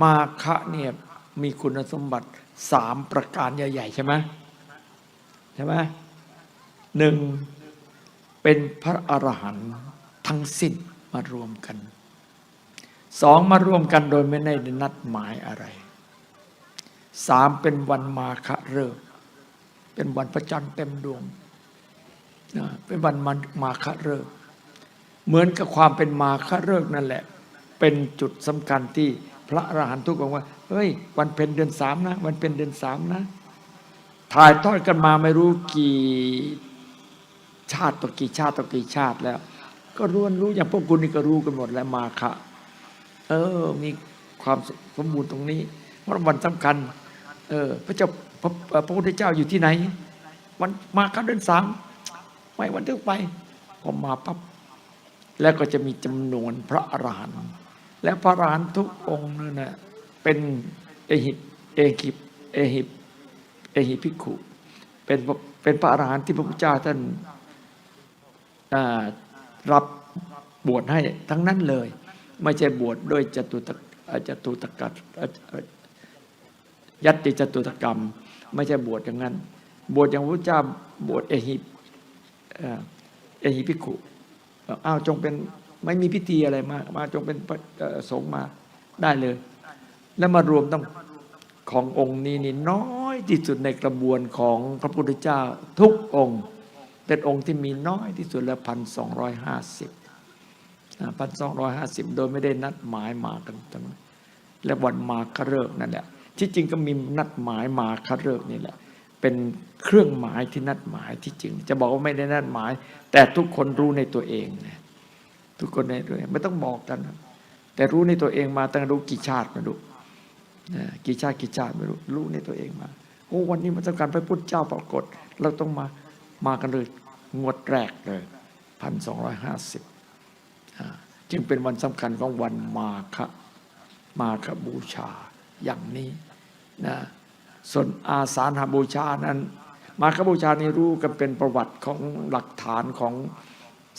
มาคะเนี่ยมีคุณสมบัติสามประการใหญ่ ๆ ใช่ไหมใช่ไหมหนึ่งเป็นพระอรหันต์ทั้งสิ้นมารวมกันสองมารวมกันโดยไม่ได้นัดหมายอะไรสามเป็นวันมาคะเริกเป็นวันพระจันเต็มดวงนะเป็นวันมันมาคะเริกเหมือนกับความเป็นมาคะเริกนั่นแหละ เป็นจุดสำคัญที่ พระอรหันตุกอกว่าเฮ้ย วันเพ็ญเดือนสามนะวันเพ็ญเดือนสามนะ ถ่ายทอดกันมาไม่รู้กี่ชาติต่อกี่ชาติต่อกี่ชาติแล้ว ก็รู้รู้อย่างพวกคุณนี่ก็รู้กันหมดแล้วมาคะ เออ มีความสมบูรณ์ตรงนี้เพราะวันสำคัญ เออ พระเจ้าพระพระพุทธเจ้าอยู่ที่ไหน วันมาคะเดือนสามไม่วันทึกไปพอมาปั๊บแล้วก็จะมีจำนวนพระอรหันต์ และพระอรหันต์ทุกองค์นั่นนะเป็นเอหิเอหิปเอหิปเอหิภิกขุเป็นเป็นพระอรหันต์ที่พระพุทธเจ้าท่านรับบวชให้ทั้งนั้นเลย ไม่ใช่บวชด้วยจตุตจตุตกัดยัตติจตุตกรรม ไม่ใช่บวชอย่างนั้น บวชอย่างพระพุทธเจ้าบวชเอหิเอ่อเอหิภิกขุอ้าวจงเป็น ไม่มีพิธีอะไรมา มาจงเป็นสงฆ์มาได้เลย แล้วมารวมต้องขององค์นี้นี่น้อยที่สุดในกระบวนของพระพุทธเจ้าทุกองค์ เป็นองค์ที่มีน้อยที่สุดละพันสองร้อยห้าสิบพันสองร้อยห้าสิบโดยไม่ได้นัดหมายมากันทั้งนั้นและวันมาคเริกษ์นั่นแหละที่จริงก็มีนัดหมายมาคเริกษ์นี่แหละเป็นเครื่องหมายที่นัดหมายที่จริง จะบอกว่าไม่ได้นัดหมาย แต่ทุกคนรู้ในตัวเองนะ ทุกคนในตัวเองไม่ต้องบอกกัน แต่รู้ในตัวเองมาตั้งรู้กี่ชาติไม่รู้นะกี่ชาติกี่ชาติไม่รู้รู้ในตัวเองมาโอ้วันนี้มันต้องการพระพุทธเจ้าปรากฏ เราต้องมามากันเลยงวดแรกเลยพันสองร้อยห้าสิบจึงเป็นวันสำคัญของวันมาคะมาคบูชาอย่างนี้นะส่วนอาสาฬหบูชานั้น มาคบูชานี่รู้กันเป็นประวัติของหลักฐานของ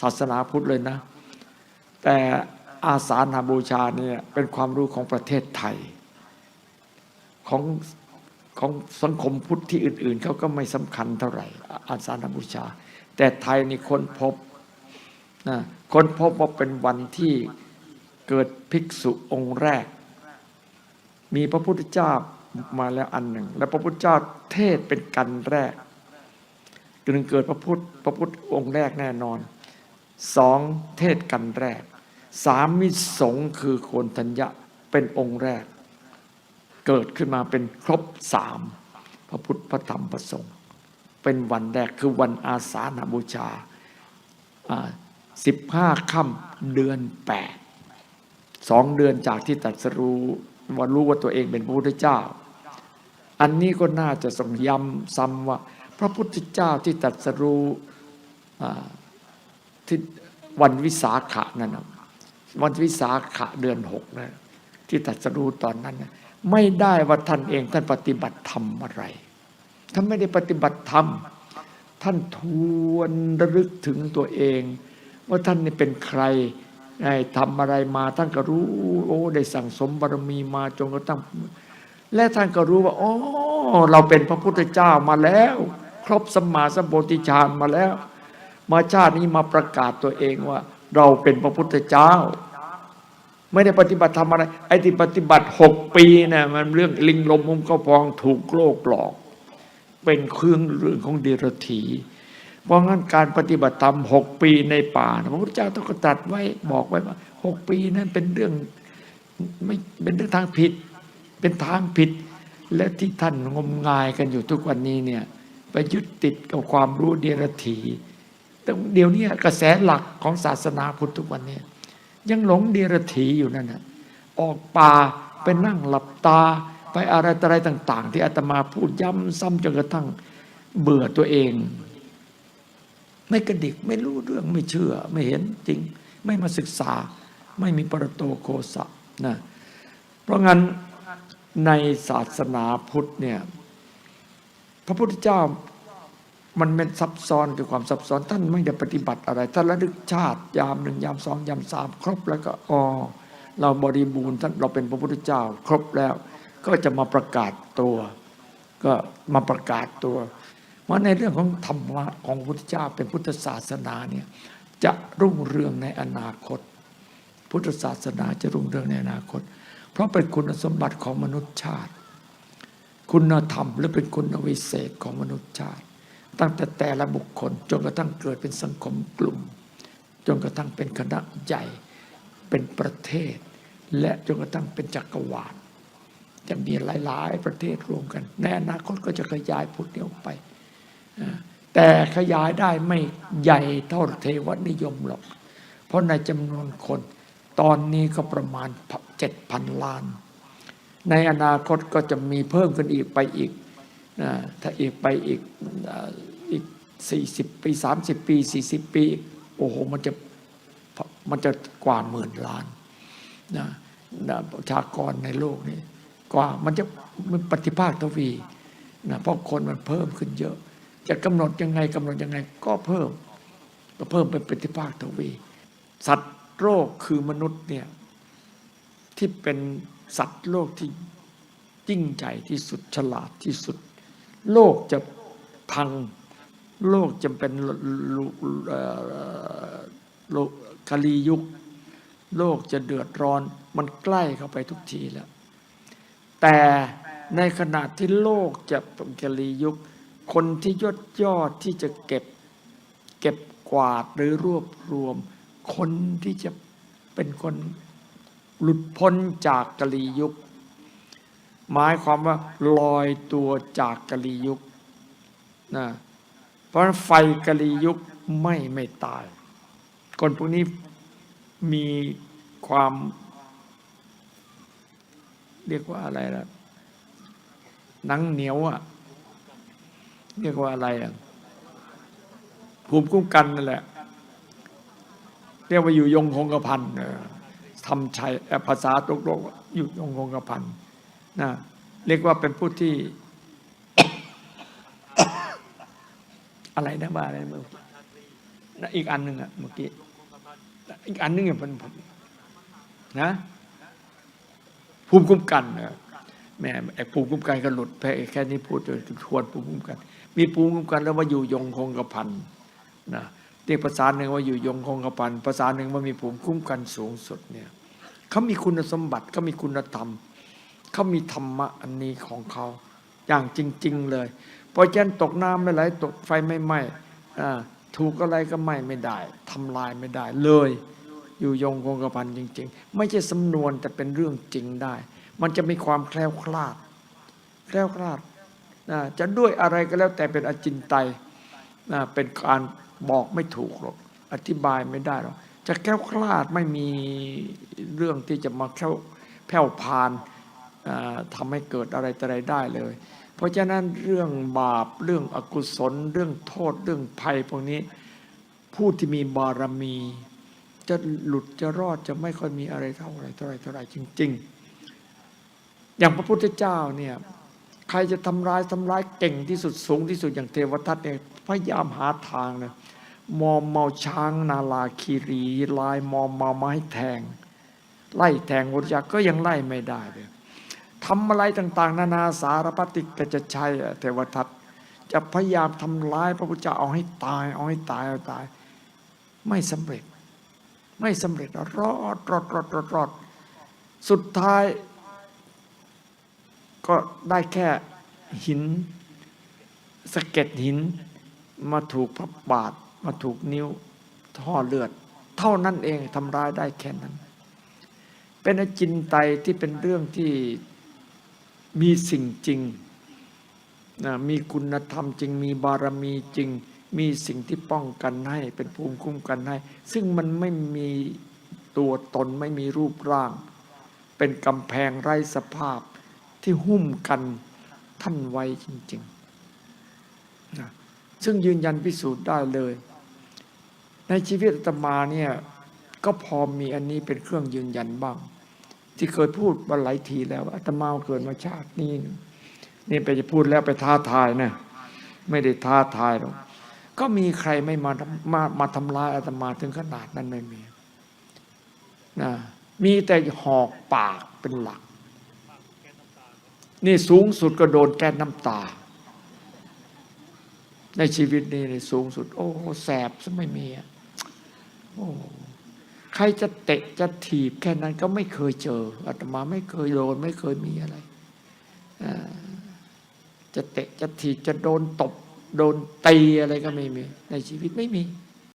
ศาสนาพุทธเลยนะ แต่อาสาฬหบูชาเนี่ยเป็นความรู้ของประเทศไทย ของของสังคมพุทธที่อื่น ๆเขาก็ไม่สำคัญเท่าไหร่อาสาฬบูชา แต่ไทยนี่คนพบนะคนพบว่าเป็นวันที่เกิดภิกษุองค์แรก มีพระพุทธเจ้ามาแล้วอันหนึ่ง และพระพุทธเจ้าเทศเป็นกันแรกจึงเกิดพระพุทธพระพุทธองค์แรกแน่นอนสองเทศกันแรก สามมิสงคือโคนธัญญะเป็นองค์แรก เกิดขึ้นมาเป็นครบสามพระพุทธพระธรรมพระสงฆ์เป็นวันแรกคือวันอาสาฬหบูชาสิบห้าค่ำเดือนแปดสองเดือนจากที่ตรัสรู้ว่ารู้ว่าตัวเองเป็นพระพุทธเจ้า อันนี้ก็น่าจะส่งย้ำซ้ำว่า พระพุทธเจ้าที่ตรัสรู้ที่วันวิสาขะนั่นนะ วันวิสาขะเดือนหกนะที่ตรัสรู้ตอนนั้นนะไม่ได้ว่าท่านเองท่านปฏิบัติธรรมอะไรท่านไม่ได้ปฏิบัติธรรม ท่านทวนระลึกถึงตัวเอง ว่าท่านนี่เป็นใครได้ทำอะไรมาท่านก็รู้ โอ้ได้สั่งสมบารมีมาจนกระทั่งและท่านก็รู้ว่าอ๋อเราเป็นพระพุทธเจ้ามาแล้ว ครบสมมาสมโพธิฌานมาแล้ว มาชาตินี้มาประกาศตัวเองว่า เราเป็นพระพุทธเจ้า ไม่ได้ปฏิบัติทำอะไร ไอ้ที่ปฏิบัติหกปีนะ่ะมันเรื่องลิงลมมุมก็พองถูกโลกหลอก เป็นเครื่องเรื่องของเดรัจฉีเพราะงั้นการปฏิบัติธรรมหกปีในป่าพระพุทธเจ้าต้องตรัสไว้บอกไว้ว่าหกปีนั้นเป็นเรื่องไม่เป็นเรื่องทางผิด เป็นทางผิด และที่ท่านงมงายกันอยู่ทุกวันนี้เนี่ยไปยึดติดกับความรู้เดรัจฉี แต่เดี๋ยวนี้กระแสหลักของศาสนาพุทธทุกวันนี้ ยังหลงเดรัจฉีอยู่นั่นนะออกป่าไปนั่งหลับตาไปอะไรอะไรต่าง ๆ ที่อาตมาพูดย้ำซ้ำจนกระทั่งเบื่อตัวเอง ไม่กระดิกไม่รู้เรื่องไม่เชื่อ ไม่เห็นจริง ไม่มาศึกษา ไม่มีปรโตโคสะนะเพราะงั้นในศาสนาพุทธเนี่ยพระพุทธเจ้า มันเป็นซับซ้อนคือความซับซ้อนท่านไม่ได้ปฏิบัติอะไรท่านระลึกชาติยามหนึ่งยามสองยามสามครบแล้วก็อ๋อเราบริบูรณ์ท่านเราเป็นพระพุทธเจ้า ครบแล้ว ก็จะมาประกาศตัว ก็มาประกาศตัวเพราะในเรื่องของธรรมะของพระพุทธเจ้าเป็นพุทธศาสนาเนี่ยจะรุ่งเรืองในอนาคต พุทธศาสนาจะรุ่งเรืองในอนาคต เพราะเป็นคุณสมบัติของมนุษยชาติ คุณธรรมและเป็นคุณวิเศษของมนุษยชาติ ตั้งแต่แต่ละบุคคลจนกระทั่งเกิดเป็นสังคมกลุ่ม จนกระทั่งเป็นคณะใหญ่เป็นประเทศ และจนกระทั่งเป็นจักรวาลจะมีหลาย ๆ ประเทศรวมกันในอนาคตก็จะขยายพุทธนี้ออกไป แต่ขยายได้ไม่ใหญ่เท่าเทวนิยมหรอก เพราะในจำนวนคนตอนนี้ก็ประมาณเจ็ดพันล้าน ในอนาคตก็จะมีเพิ่มขึ้นอีกไปอีก นะถ้าอีกไปอีกอีกสี่สิบปีสามสิบปีสี่สิบปี โอ้โห มันจะมันจะกว่าหมื่นล้านนะนะประชากรในโลกนี้กว่ามันจะมันปฏิภาคทวีนะเพราะคนมันเพิ่มขึ้นเยอะ จะกำหนดยังไงกำหนดยังไงก็เพิ่ม ก็เพิ่มเป็นปฏิภาคทวี สัตว์โลกคือมนุษย์เนี่ยที่เป็นสัตว์โลกที่ยิ่งใหญ่ที่สุดฉลาดที่สุด โลกจะพัง โลกจะเป็นโลกคลียุค โลกจะเดือดร้อน มันใกล้เข้าไปทุกทีแล้ว แต่ในขณะที่โลกจะเป็นคลียุค คนที่ยอดยอดที่จะเก็บ เก็บกวาดหรือรวบรวม คนที่จะเป็นคนหลุดพ้นจากกาลียุค หมายความว่าลอยตัวจากกะลียุคนะเพราะฉะนั้นไฟกะลียุคไม่ไม่ตาย คนพวกนี้มีความ เรียกว่าอะไรล่ะหนังเหนียวอะ เรียกว่าอะไรอะภูมิคุ้มกันนั่นแหละ เรียกว่าอยู่ยงคงกระพันทำชัยเอ่อภาษาตกโลกอยู่ยงคงกระพัน นะเรียกว่าเป็นผู้ที่ อะไรนะว่าอะไรเมื่ออีกอันหนึ่งอะเมื่อกี้อีกอันหนึงอะเป็นผมนะภูมิคุ้มกันเออแม่ไอ้ภูมิคุ้มกันก็หลุดไปแค่นี้พูดจนทวนภูมิคุ้มกัน มีภูมิคุ้มกันแล้วว่าอยู่ยงคงกระพันนะเรียกภาษาหนึ่งว่าอยู่ยงคงกระพันภาษาหนึ่งว่ามีภูมิคุ้มกันสูงสุดเนี่ยเขามีคุณสมบัติเขามีคุณธรรม เขามีธรรมะอันนี้ของเขาอย่างจริง ๆ เลย เพราะฉะนั้นตกน้ำไม่ไหลตกไฟไม่ไหม้ถูกอะไรก็ไหม้ไม่ได้ทำลายไม่ได้เลย อยู่ยงคงกระพันจริง ๆ ไม่ใช่สำนวนแต่เป็นเรื่องจริงได้ มันจะมีความแคล้วคลาด แคล้วคลาดจะด้วยอะไรก็แล้วแต่เป็นอจินไตยเป็นการบอกไม่ถูกหรอกอธิบายไม่ได้หรอกจะแคล้วคลาดไม่มีเรื่องที่จะมาแคล้วแผ่วพาน ทำให้เกิดอะไรต่ออะไรได้เลย เพราะฉะนั้นเรื่องบาปเรื่องอกุศล เรื่องโทษเรื่องภัยพวกนี้ ผู้ที่มีบารมี จะหลุดจะรอดจะไม่ค่อยมีอะไรเท่าไรเท่าไรเท่าไรจริง ๆ อย่างพระพุทธเจ้าเนี่ยใครจะทำร้ายทำร้ายเก่งที่สุดสูงที่สุดอย่างเทวทัตเนี่ยพยายามหาทางนะมอมเมาช้างนาลาคีรี ลายมอมเมาไม้แทง ไล่แทงพระเจ้าก็ยังไล่ไม่ได้เลย ทำอะไรต่าง ๆ นานาสารพัติกจะใช้เทวทัตจะพยายามทำร้ายพระพุทธเจ้าเอาให้ตาย เอาให้ตายเอาตาย ไม่สำเร็จ ไม่สำเร็จรอดรอดรอดรอดรอดสุดท้าย ก็ได้แค่หินสะเก็ดหิน มาถูกพระบาท มาถูกนิ้วท่อเลือด เท่านั้นเองทำร้ายได้แค่นั้น เป็นอจินไตที่เป็นเรื่องที่ มีสิ่งจริงนะมีคุณธรรมจริง มีบารมีจริง มีสิ่งที่ป้องกันให้ เป็นภูมิคุ้มกันให้ ซึ่งมันไม่มีตัวตนไม่มีรูปร่าง เป็นกำแพงไร้สภาพที่หุ้มกันท่านไว้จริงๆนะซึ่งยืนยันพิสูจน์ได้เลย ในชีวิตอาตมาเนี่ยก็พอมีอันนี้เป็นเครื่องยืนยันบ้าง ที่เคยพูดมาหลายทีแล้วอาตมาเกิดมาชาตินี้นี่ไปจะพูดแล้วไปท้าทายนะไม่ได้ท้าทายหรอกก็มีใครไม่มามามาทำร้ายอาตมาถึงขนาดนั้นไม่มีนะมีแต่หอกปากเป็นหลัก นี่สูงสุดก็โดนแก้น้ำตา ในชีวิตนี้นี่สูงสุด โอ้แสบซะไม่มีอะโอ้ ใครจะเตะจะถีบแค่นั้นก็ไม่เคยเจออาตมาไม่เคยโดนไม่เคยมีอะไรจะเตะจะถีบจะโดนตบโดนตีอะไรก็ไม่มี ในชีวิตไม่มี